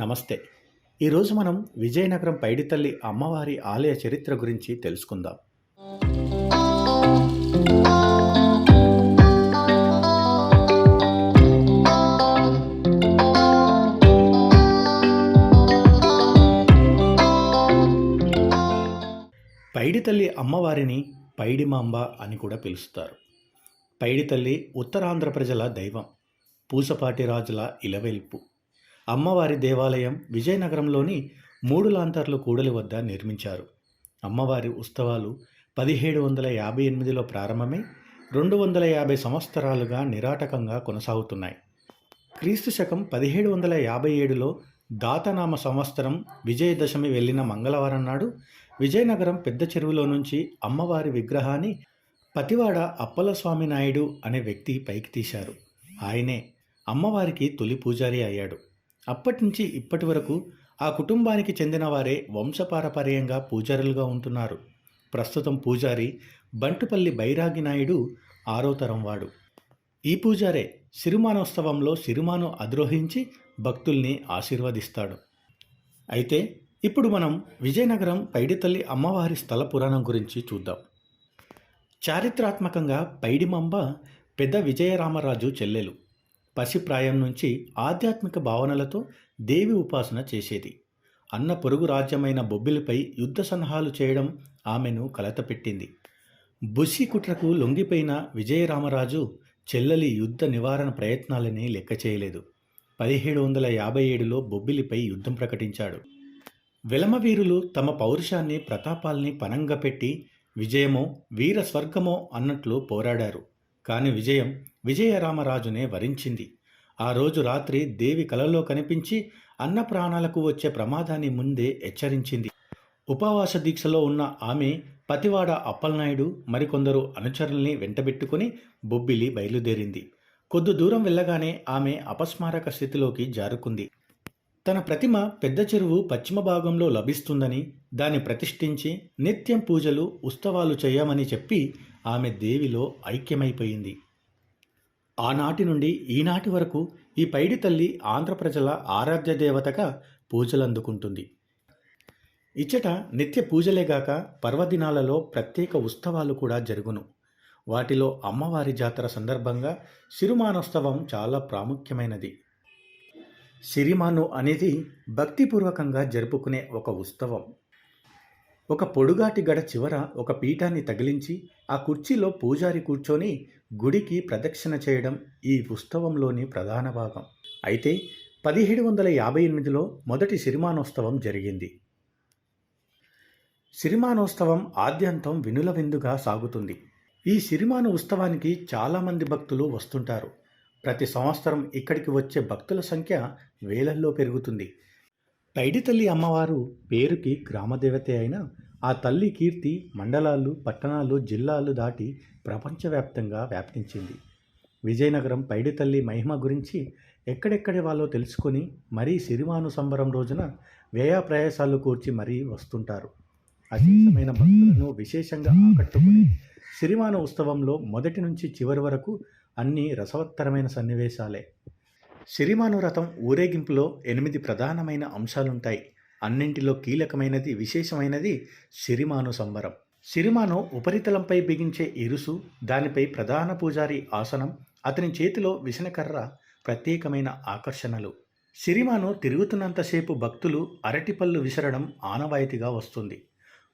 నమస్తే. ఈరోజు మనం విజయనగరం పైడితల్లి అమ్మవారి ఆలయ చరిత్ర గురించి తెలుసుకుందాం. పైడితల్లి అమ్మవారిని పైడిమాంబ అని కూడా పిలుస్తారు. పైడితల్లి ఉత్తరాంధ్ర ప్రజల దైవం పూసపాటి రాజుల ఇలవెల్పు. అమ్మవారి దేవాలయం విజయనగరంలోని మూడు లాంతర్లు కూడలి వద్ద నిర్మించారు. అమ్మవారి ఉత్సవాలు పదిహేడు వందల యాభై ఎనిమిదిలో ప్రారంభమై రెండు వందల యాభై సంవత్సరాలుగా నిరాటకంగా కొనసాగుతున్నాయి. క్రీస్తు శకం పదిహేడు వందల యాభై ఏడులో దాతనామ సంవత్సరం విజయదశమి వెళ్ళిన మంగళవారం నాడు విజయనగరం పెద్ద చెరువులో నుంచి అమ్మవారి విగ్రహాన్ని పతివాడ అప్పలస్వామి నాయుడు అనే వ్యక్తి పైకి తీశారు. ఆయనే అమ్మవారికి తొలి పూజారి అయ్యాడు. అప్పటి నుంచి ఇప్పటి వరకు ఆ కుటుంబానికి చెందిన వారే వంశపారపర్యంగా పూజారులుగా ఉంటున్నారు. ప్రస్తుతం పూజారి బంటుపల్లి బైరాగి నాయుడు ఆరో తరం వాడు. ఈ పూజారే సిరిమానోత్సవంలో సిరిమాను అద్రోహించి భక్తుల్ని ఆశీర్వదిస్తాడు. అయితే ఇప్పుడు మనం విజయనగరం పైడితల్లి అమ్మవారి స్థల పురాణం గురించి చూద్దాం. చారిత్రాత్మకంగా పైడిమంబ పెద్ద విజయరామరాజు చెల్లెలు. పసిప్రాయం నుంచి ఆధ్యాత్మిక భావనలతో దేవి ఉపాసన చేసేది. అన్న పొరుగు రాజ్యమైన బొబ్బిలిపై యుద్ధ సన్నాహాలు చేయడం ఆమెను కలతపెట్టింది బుసి కుట్రకు లొంగిపోయిన విజయరామరాజు చెల్లెలి యుద్ధ నివారణ ప్రయత్నాలని లెక్క చేయలేదు. పదిహేడు వందల యాభై ఏడులో బొబ్బిలిపై యుద్ధం ప్రకటించాడు. విలమవీరులు తమ పౌరుషాన్ని ప్రతాపాల్ని పనంగా పెట్టి విజయమో వీర స్వర్గమో అన్నట్లు పోరాడారు. కాని విజయం విజయరామరాజునే వరించింది. ఆ రోజు రాత్రి దేవి కలలో కనిపించి అన్న ప్రాణాలకు వచ్చే ప్రమాదాన్ని ముందే హెచ్చరించింది. ఉపవాస దీక్షలో ఉన్న ఆమె పతివాడ అప్పలనాయుడు మరికొందరు అనుచరుల్ని వెంటబెట్టుకుని బొబ్బిలి బయలుదేరింది. కొద్ది దూరం వెళ్ళగానే ఆమె అపస్మారక స్థితిలోకి జారుకుంది. తన ప్రతిమ పెద్ద చెరువు పశ్చిమ భాగంలో లభిస్తుందని దాన్ని ప్రతిష్ఠించి నిత్యం పూజలు ఉత్సవాలు చేయమని చెప్పి ఆమె దేవిలో ఐక్యమైపోయింది. ఆనాటి నుండి ఈనాటి వరకు ఈ పైడి తల్లి ఆంధ్ర ప్రజల ఆరాధ్య దేవతగా పూజలు అందుకుంటుంది ఇచ్చట నిత్య పూజలేగాక పర్వదినాలలో ప్రత్యేక ఉత్సవాలు కూడా జరుగును. వాటిలో అమ్మవారి జాతర సందర్భంగా సిరిమానోత్సవం చాలా ప్రాముఖ్యమైనది. సిరిమాను అనేది భక్తిపూర్వకంగా జరుపుకునే ఒక ఉత్సవం. ఒక పొడుగాటి గడ చివర ఒక పీఠాన్ని తగిలించి ఆ కుర్చీలో పూజారి కూర్చొని గుడికి ప్రదక్షిణ చేయడం ఈ ఉత్సవంలోని ప్రధాన భాగం. అయితే పదిహేడు వందల యాభై ఎనిమిదిలో మొదటి సిరిమానోత్సవం జరిగింది. సిరిమానోత్సవం ఆద్యంతం వినుల విందుగా సాగుతుంది. ఈ సిరిమాను ఉత్సవానికి చాలామంది భక్తులు వస్తుంటారు. ప్రతి సంవత్సరం ఇక్కడికి వచ్చే భక్తుల సంఖ్య వేలల్లో పెరుగుతుంది. పైడితల్లి అమ్మవారు పేరుకి గ్రామదేవతే అయిన ఆ తల్లి కీర్తి మండలాలు పట్టణాలు జిల్లాలు దాటి ప్రపంచవ్యాప్తంగా వ్యాప్తించింది. విజయనగరం పైడితల్లి మహిమ గురించి ఎక్కడెక్కడి వాళ్ళో తెలుసుకొని మరీ సిరిమాను సంబరం రోజున వ్యయ ప్రయాసాలు కూర్చి మరీ వస్తుంటారు. అతీతమైన భక్తులను విశేషంగా ఆకట్టుకుని సిరిమాను ఉత్సవంలో మొదటి నుంచి చివరి వరకు అన్ని రసవత్తరమైన సన్నివేశాలే. సిరిమాను రథం ఊరేగింపులో ఎనిమిది ప్రధానమైన అంశాలుంటాయి. అన్నింటిలో కీలకమైనది విశేషమైనది సిరిమాను సంబరం. సిరిమాను ఉపరితలంపై బిగించే ఇరుసు దానిపై ప్రధాన పూజారి ఆసనం అతని చేతిలో విసనకర్ర ప్రత్యేకమైన ఆకర్షణలు. సిరిమాను తిరుగుతున్నంతసేపు భక్తులు అరటిపళ్ళు విసరడం ఆనవాయితీగా వస్తుంది.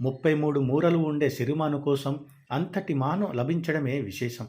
ముప్పై మూడు మూరలు ఉండే సిరిమాను కోసం అంతటి మాను లభించడమే విశేషం.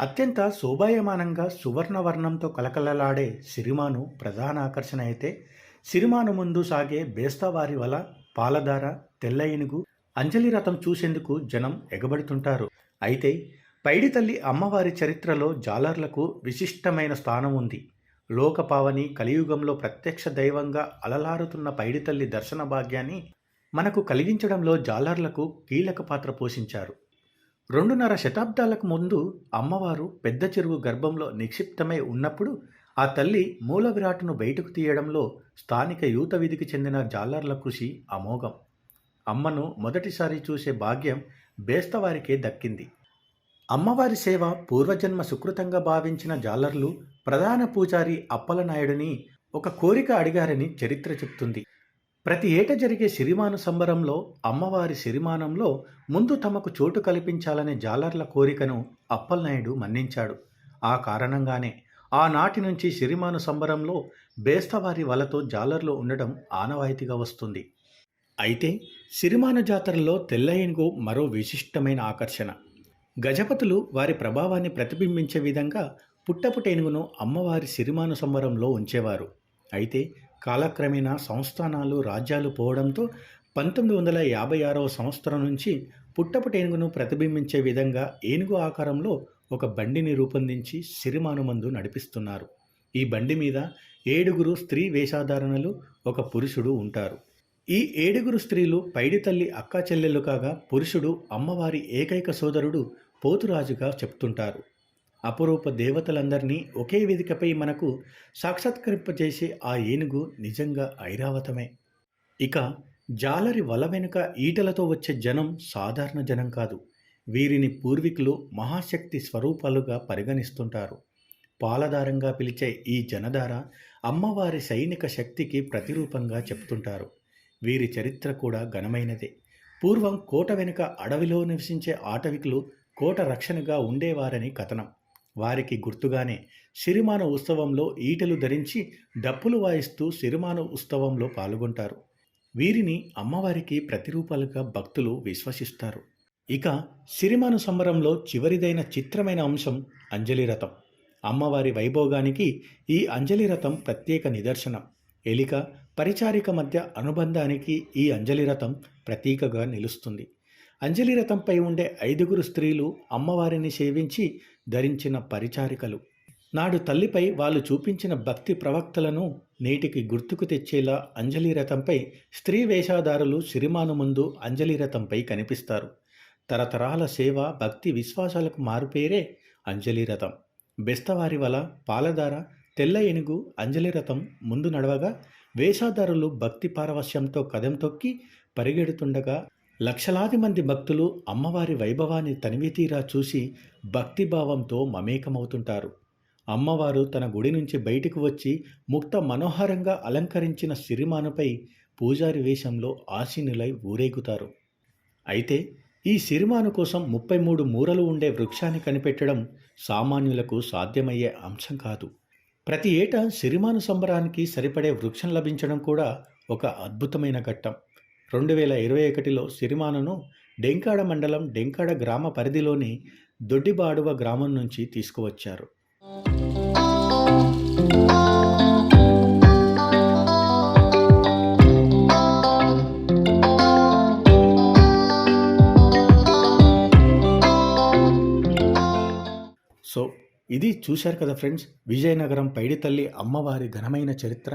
అత్యంత శోభాయమానంగా సువర్ణవర్ణంతో కలకలలాడే సిరిమాను ప్రధాన ఆకర్షణ అయితే సిరిమాను ముందు సాగే బేస్తావారి వల పాలధార తెల్ల ఏనుగు అంజలి రథం చూసేందుకు జనం ఎగబడుతుంటారు. అయితే పైడితల్లి అమ్మవారి చరిత్రలో జాలర్లకు విశిష్టమైన స్థానం ఉంది. లోకపావని కలియుగంలో ప్రత్యక్ష దైవంగా అలలారుతున్న పైడితల్లి దర్శన భాగ్యాన్ని మనకు కలిగించడంలో జాలర్లకు కీలక పాత్ర పోషించారు. రెండున్నర శతాబ్దాలకు ముందు అమ్మవారు పెద్ద చెరువు గర్భంలో నిక్షిప్తమై ఉన్నప్పుడు ఆ తల్లి మూల విరాటును బయటకు తీయడంలో స్థానిక యూత విధికి చెందిన జాలర్ల కృషి అమోఘం. అమ్మను మొదటిసారి చూసే భాగ్యం బేస్తవారికే దక్కింది. అమ్మవారి సేవ పూర్వజన్మ సుకృతంగా భావించిన జాలర్లు ప్రధాన పూజారి అప్పలనాయుడిని ఒక కోరిక అడిగారని చరిత్ర చెప్తుంది. ప్రతి ఏట జరిగే సిరిమాను సంబరంలో అమ్మవారి సిరిమానంలో ముందు తమకు చోటు కల్పించాలనే జాలర్ల కోరికను అప్పలనాయుడు మన్నించాడు. ఆ కారణంగానే ఆనాటి నుంచి సిరిమాను సంబరంలో బేస్తవారి వలతో జాలర్లు ఉండడం ఆనవాయితీగా వస్తుంది. అయితే సిరిమాన జాతరలో తెల్ల ఏనుగు మరో విశిష్టమైన ఆకర్షణ. గజపతులు వారి ప్రభావాన్ని ప్రతిబింబించే విధంగా పుట్టపుటేనుగును అమ్మవారి సిరిమాను సంబరంలో ఉంచేవారు. అయితే కాలక్రమేణా సంస్థానాలు రాజ్యాలు పోవడంతో పంతొమ్మిది వందల యాభై ఆరవ సంవత్సరం నుంచి పుట్టపుటేనుగును ప్రతిబింబించే విధంగా ఏనుగు ఆకారంలో ఒక బండిని రూపొందించి సిరిమాను మందు నడిపిస్తున్నారు. ఈ బండి మీద ఏడుగురు స్త్రీ వేషాధారణలు ఒక పురుషుడు ఉంటారు. ఈ ఏడుగురు స్త్రీలు పైడి తల్లి అక్కా చెల్లెలు కాగా పురుషుడు అమ్మవారి ఏకైక సోదరుడు పోతురాజుగా చెప్తుంటారు. అపురూప దేవతలందరినీ ఒకే వేదికపై మనకు సాక్షాత్కరింపజేసే ఆ ఏనుగు నిజంగా ఐరావతమే. ఇక జాలరి వల వెనుక ఈటలతో వచ్చే జనం సాధారణ జనం కాదు. వీరిని పూర్వీకులు మహాశక్తి స్వరూపాలుగా పరిగణిస్తుంటారు. పాలధారంగా పిలిచే ఈ జనధార అమ్మవారి సైనిక శక్తికి ప్రతిరూపంగా చెప్తుంటారు. వీరి చరిత్ర కూడా ఘనమైనదే. పూర్వం కోట వెనుక అడవిలో నివసించే ఆటవికులు కోట రక్షణగా ఉండేవారని కథనం. వారికి గుర్తుగానే సిరిమాన ఉత్సవంలో ఈటలు ధరించి డప్పులు వాయిస్తూ సిరిమాన ఉత్సవంలో పాల్గొంటారు. వీరిని అమ్మవారికి ప్రతిరూపాలుగా భక్తులు విశ్వసిస్తారు. ఇక సిరిమాను సంబరంలో చివరిదైన చిత్రమైన అంశం అంజలి రథం. అమ్మవారి వైభోగానికి ఈ అంజలి రథం ప్రత్యేక నిదర్శనం. ఎలిక పరిచారిక మధ్య అనుబంధానికి ఈ అంజలి రథం ప్రతీకగా నిలుస్తుంది. అంజలి రథంపై ఉండే ఐదుగురు స్త్రీలు అమ్మవారిని సేవించి ధరించిన పరిచారికలు. నాడు తల్లిపై వాళ్ళు చూపించిన భక్తి ప్రవక్తలను నేటికి గుర్తుకు తెచ్చేలా అంజలి రథంపై స్త్రీ వేషాదారులు సిరిమాను ముందు అంజలి రథంపై కనిపిస్తారు. తరతరాల సేవ భక్తి విశ్వాసాలకు మారుపేరే అంజలి రథం. బెస్తవారి వల పాలధార తెల్ల ఏనుగు అంజలి రథం ముందు నడవగా వేషాదారులు భక్తి పారవశ్యంతో కదం తొక్కి పరిగెడుతుండగా లక్షలాది మంది భక్తులు అమ్మవారి వైభవాన్ని తనివితీరా చూసి భక్తిభావంతో మమేకమవుతుంటారు. అమ్మవారు తన గుడి నుంచి బయటకు వచ్చి ముక్త మనోహరంగా అలంకరించిన సిరిమానుపై పూజారి వేషంలో ఆశీనులై ఊరేగుతారు. అయితే ఈ సిరిమాను కోసం ముప్పై మూడు మూరలు ఉండే వృక్షాన్ని కనిపెట్టడం సామాన్యులకు సాధ్యమయ్యే అంశం కాదు. ప్రతి ఏటా సిరిమాను సంబరానికి సరిపడే వృక్షం లభించడం కూడా ఒక అద్భుతమైన ఘట్టం. రెండు వేల ఇరవై ఒకటిలో సిరిమానును డెంకాడ మండలం డెంకాడ గ్రామ పరిధిలోని దొడ్డిబాడువ గ్రామం నుంచి తీసుకువచ్చారు. సో ఇది చూశారు కదా ఫ్రెండ్స్ విజయనగరం పైడితల్లి అమ్మవారి ఘనమైన చరిత్ర.